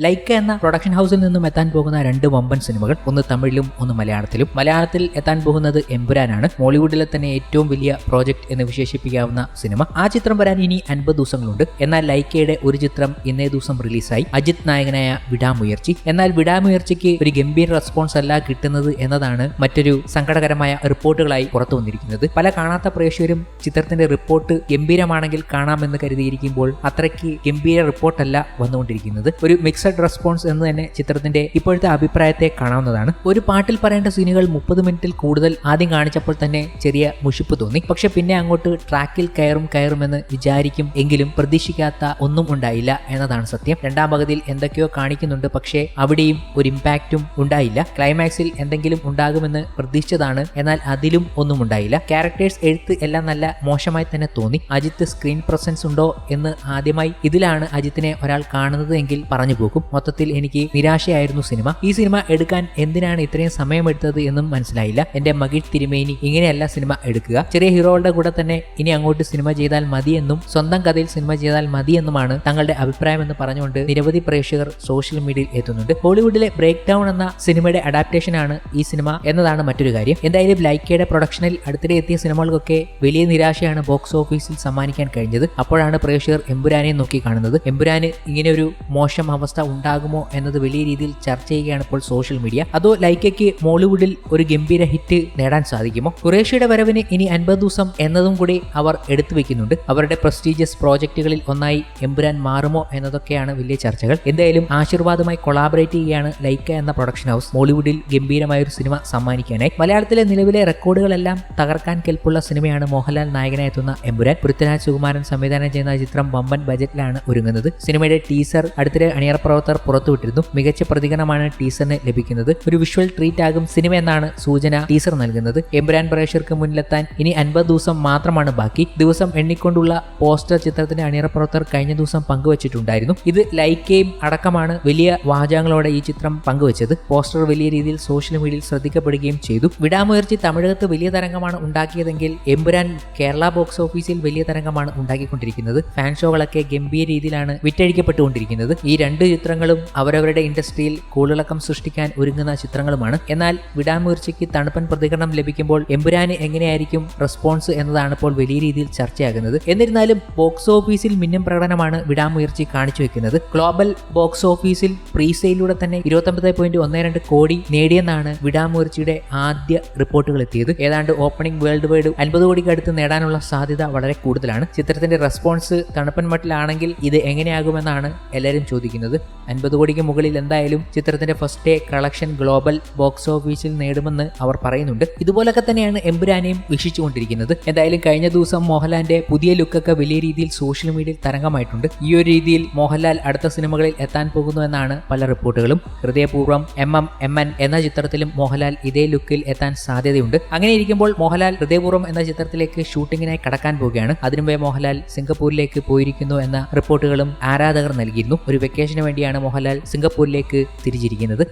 ലൈക്ക എന്ന പ്രൊഡക്ഷൻ ഹൗസിൽ നിന്നും എത്താൻ പോകുന്ന രണ്ട് വമ്പൻ സിനിമകൾ ഒന്ന് തമിഴിലും ഒന്ന് മലയാളത്തിലും. മലയാളത്തിൽ എത്താൻ പോകുന്നത് എമ്പുരാനാണ്. മോളിവുഡിലെ തന്നെ ഏറ്റവും വലിയ പ്രോജക്റ്റ് എന്ന് വിശേഷിപ്പിക്കാവുന്ന സിനിമ. ആ ചിത്രം വരാൻ ഇനി അൻപത് ദിവസങ്ങളുണ്ട്. എന്നാൽ ലൈക്കയുടെ ഒരു ചിത്രം ഇന്നേ ദിവസം റിലീസായി അജിത് നായകനായ വിടാമുയർച്ചി. എന്നാൽ വിടാമുയർച്ചിക്ക് ഒരു ഗംഭീര റെസ്പോൺസ് അല്ല കിട്ടുന്നത് എന്നതാണ് മറ്റൊരു സങ്കടകരമായ റിപ്പോർട്ടുകളായി പുറത്തു വന്നിരിക്കുന്നത്. പല കാണാത്ത പ്രേക്ഷകരും ചിത്രത്തിന്റെ റിപ്പോർട്ട് ഗംഭീരമാണെങ്കിൽ കാണാമെന്ന് കരുതിയിരിക്കുമ്പോൾ അത്രയ്ക്ക് ഗംഭീര റിപ്പോർട്ടല്ല വന്നുകൊണ്ടിരിക്കുന്നത്. ഒരു മിക്സഡ് റെസ്പോൺസ് എന്ന് തന്നെ ചിത്രത്തിന്റെ ഇപ്പോഴത്തെ അഭിപ്രായത്തെ കാണാവുന്നതാണ്. ഒരു പാട്ടിൽ പറയേണ്ട സീനുകൾ മുപ്പത് മിനിറ്റിൽ കൂടുതൽ ആദ്യം കാണിച്ചപ്പോൾ തന്നെ ചെറിയ മുഷിപ്പ് തോന്നി. പക്ഷെ പിന്നെ അങ്ങോട്ട് ട്രാക്കിൽ കയറും കയറുമെന്ന് വിചാരിക്കും എങ്കിലും പ്രതീക്ഷിക്കാത്ത ഒന്നും ഉണ്ടായില്ല എന്നതാണ് സത്യം. രണ്ടാം പകുതിയിൽ എന്തൊക്കെയോ കാണിക്കുന്നുണ്ട് പക്ഷേ അവിടെയും ഒരു ഇമ്പാക്റ്റും ഉണ്ടായില്ല. ക്ലൈമാക്സിൽ എന്തെങ്കിലും ഉണ്ടാകുമെന്ന് പ്രതീക്ഷിച്ചതാണ് എന്നാൽ അതിലും ഒന്നും ഉണ്ടായില്ല. ക്യാരക്ടേഴ്സ് എഴുത്ത് എല്ലാം നല്ല മോശമായി തന്നെ തോന്നി. അജിത്ത് സ്ക്രീൻ പ്രസൻസ് ഉണ്ടോ എന്ന് ആദ്യമായി ഇതിലാണ് അജിത്തിനെ ഒരാൾ കാണുന്നത് എങ്കിൽ പറഞ്ഞു പോകും. മൊത്തത്തിൽ എനിക്ക് നിരാശയായിരുന്നു സിനിമ. ഈ സിനിമ എടുക്കാൻ എന്തിനാണ് ഇത്രയും സമയമെടുത്തത് എന്നും മനസ്സിലായില്ല. എന്റെ മകിഴ് തിരുമേനി ഇങ്ങനെയല്ല സിനിമ എടുക്കുക. ചെറിയ ഹീറോകളുടെ കൂടെ തന്നെ ഇനി അങ്ങോട്ട് സിനിമ ചെയ്താൽ മതിയെന്നും സ്വന്തം കഥയിൽ സിനിമ ചെയ്താൽ മതിയെന്നുമാണ് തങ്ങളുടെ അഭിപ്രായം എന്ന് പറഞ്ഞുകൊണ്ട് നിരവധി പ്രേക്ഷകർ സോഷ്യൽ മീഡിയയിൽ എത്തുന്നുണ്ട്. ഹോളിവുഡിലെ ബ്രേക്ക് ഡൗൺ എന്ന സിനിമയുടെ അഡാപ്റ്റേഷൻ ആണ് ഈ സിനിമ എന്നതാണ് മറ്റൊരു കാര്യം. എന്തായാലും ലൈക്കയുടെ പ്രൊഡക്ഷനിൽ അടുത്തിടെ എത്തിയ സിനിമകൾക്കൊക്കെ വലിയ നിരാശയാണ് ബോക്സ് ഓഫീസിൽ സമ്മാനിക്കാൻ കഴിഞ്ഞത്. അപ്പോഴാണ് പ്രേക്ഷകർ എമ്പുരാനെ നോക്കി കാണുന്നത്. എമ്പുരാന് ഇങ്ങനെ ഒരു മോശം അവസ്ഥ ഉണ്ടാകുമോ എന്നത് വലിയ രീതിയിൽ ചർച്ച ചെയ്യുകയാണ് ഇപ്പോൾ സോഷ്യൽ മീഡിയ അതോ ലൈക്കയ്ക്ക് മോളിവുഡിൽ ഒരു ഗംഭീര ഹിറ്റ് നേടാൻ സാധിക്കുമോ? ഖുറേഷിയുടെ വരവിന് ഇനി അൻപത് ദിവസം എന്നതും കൂടി അവർ എടുത്തു വെക്കുന്നുണ്ട്. അവരുടെ പ്രസ്റ്റീജിയസ് പ്രോജക്റ്റുകളിൽ ഒന്നായി എമ്പുരാൻ മാറുമോ എന്നതൊക്കെയാണ് വലിയ ചർച്ചകൾ. എന്തായാലും ആശീർവാദമായി കൊളാബറേറ്റ് ചെയ്യുകയാണ് ലൈക്ക എന്ന പ്രൊഡക്ഷൻ ഹൗസ് മോളിവുഡിൽ ഗംഭീരമായ ഒരു സിനിമ സമ്മാനിക്കാനായി. മലയാളത്തിലെ നിലവിലെ റെക്കോർഡുകളെല്ലാം തകർക്കാൻ കെൽപ്പുള്ള സിനിമയാണ് മോഹൻലാൽ നായകനായി എത്തുന്ന എമ്പുരാൻ. പൃഥ്വിരാജ് സുകുമാരൻ സംവിധാനം ചെയ്യുന്ന ചിത്രം വമ്പൻ ബജറ്റിലാണ് ഒരുങ്ങുന്നത്. സിനിമയുടെ ടീസർ അടുത്തിടെ അണിയറ പ്രവർത്തകർ പുറത്തുവിട്ടിരുന്നു. മികച്ച പ്രതികരണമാണ് ടീസറിന് ലഭിക്കുന്നത്. ഒരു വിഷ്വൽ ട്രീറ്റ് ആകും സിനിമ എന്നാണ് സൂചന ടീസർ നൽകുന്നത്. എംബ്രാൻ പ്രേക്ഷകർക്ക് മുന്നിലെത്താൻ ഇനി അൻപത് ദിവസം മാത്രമാണ് ബാക്കി. ദിവസം എണ്ണിക്കൊണ്ടുള്ള പോസ്റ്റർ ചിത്രത്തിന്റെ അണിയറ പ്രവർത്തകർ കഴിഞ്ഞ ദിവസം പങ്കുവച്ചിട്ടുണ്ടായിരുന്നു. ഇത് ലൈക്കയും അടക്കമാണ് വലിയ വാചകങ്ങളോടെ ഈ ചിത്രം പങ്കുവച്ചത്. പോസ്റ്റർ വലിയ രീതിയിൽ സോഷ്യൽ മീഡിയയിൽ ശ്രദ്ധിക്കപ്പെടുകയും ചെയ്തു. വിടാമുയർച്ചി തമിഴകത്ത് വലിയ തരംഗമാണ് ഉണ്ടാക്കിയതെങ്കിൽ എമ്പുരാൻ കേരള ബോക്സ് ഓഫീസിൽ വലിയ തരംഗമാണ് ഉണ്ടാക്കിക്കൊണ്ടിരിക്കുന്നത്. ഫാൻ ഷോകളൊക്കെ ഗംഭീര രീതിയിലാണ് വിറ്റഴിക്കപ്പെട്ടുകൊണ്ടിരിക്കുന്നത്. ഈ രണ്ട് ചിത്രങ്ങളും അവരവരുടെ ഇൻഡസ്ട്രിയിൽ കൂളിളക്കം സൃഷ്ടിക്കാൻ ഒരുങ്ങുന്ന ചിത്രങ്ങളുമാണ്. എന്നാൽ വിടാമുയർച്ചയ്ക്ക് തണുപ്പൻ പ്രതികരണം ലഭിക്കുമ്പോൾ എമ്പുരാന് എങ്ങനെയായിരിക്കും റെസ്പോൺസ് എന്നതാണ് ഇപ്പോൾ വലിയ രീതിയിൽ ചർച്ചയാകുന്നത്. എന്നിരുന്നാലും ബോക്സ് ഓഫീസിൽ മിന്നും പ്രകടനമാണ് വിടാമുയർച്ചി കാണിച്ചു വെക്കുന്നത്. ഗ്ലോബൽ ബോക്സ് ഓഫീസിൽ പ്രീസെയിലൂടെ തന്നെ ഇരുപത്തൊമ്പത് പോയിന്റ് ഒന്ന് രണ്ട് കോടി നേടിയെന്നാണ് വിടാമുയർച്ചിയുടെ ആദ്യ റിപ്പോർട്ടുകൾ എത്തിയത്. ഏതാണ്ട് ഓപ്പണിംഗ് വേൾഡ് വൈഡ് അൻപത് കോടിക്ക് അടുത്ത് നേടാനുള്ള സാധ്യത വളരെ കൂടുതലാണ്. ചിത്രത്തിന്റെ റെസ്പോൺസ് തണുപ്പൻ മട്ടിലാണെങ്കിൽ ഇത് എങ്ങനെയാകുമെന്നാണ് എല്ലാവരും ചോദിക്കുന്നത്. അൻപത് കോടിക്ക് മുകളിൽ എന്തായാലും ചിത്രത്തിന്റെ first day collection global box ഓഫീസിൽ നേടുമെന്ന് അവർ പറയുന്നുണ്ട്. ഇതുപോലൊക്കെ തന്നെയാണ് എമ്പുരാനെയും വീക്ഷിച്ചുകൊണ്ടിരിക്കുന്നത് എന്തായാലും കഴിഞ്ഞ ദിവസം മോഹൻലാലിന്റെ പുതിയ ലുക്കൊക്കെ വലിയ രീതിയിൽ സോഷ്യൽ മീഡിയയിൽ തരംഗമായിട്ടുണ്ട്. ഈ ഒരു രീതിയിൽ മോഹൻലാൽ അടുത്ത സിനിമകളിൽ എത്താൻ പോകുന്നു എന്നാണ് പല റിപ്പോർട്ടുകളും. Hridayapoorvam M M M N എന്ന ചിത്രത്തിലും മോഹൻലാൽ ഇതേ ലുക്കിൽ എത്താൻ സാധ്യതയുണ്ട്. അങ്ങനെ ഇരിക്കുമ്പോൾ മോഹൻലാൽ ഹൃദയപൂർവം എന്ന ചിത്രത്തിലേക്ക് ഷൂട്ടിങ്ങിനായി കടക്കാൻ പോവുകയാണ്. അതിനുമുമ്പേ മോഹൻലാൽ സിംഗപ്പൂരിലേക്ക് പോയിരിക്കുന്നു എന്ന റിപ്പോർട്ടുകളും ആരാധകർ നൽകിയിരുന്നു. ഒരു വെക്കേഷന് വേണ്ടിയാണ് മോഹൻലാൽ സിംഗപ്പൂരിലേക്ക് തിരിച്ചിരിക്കുന്നത്.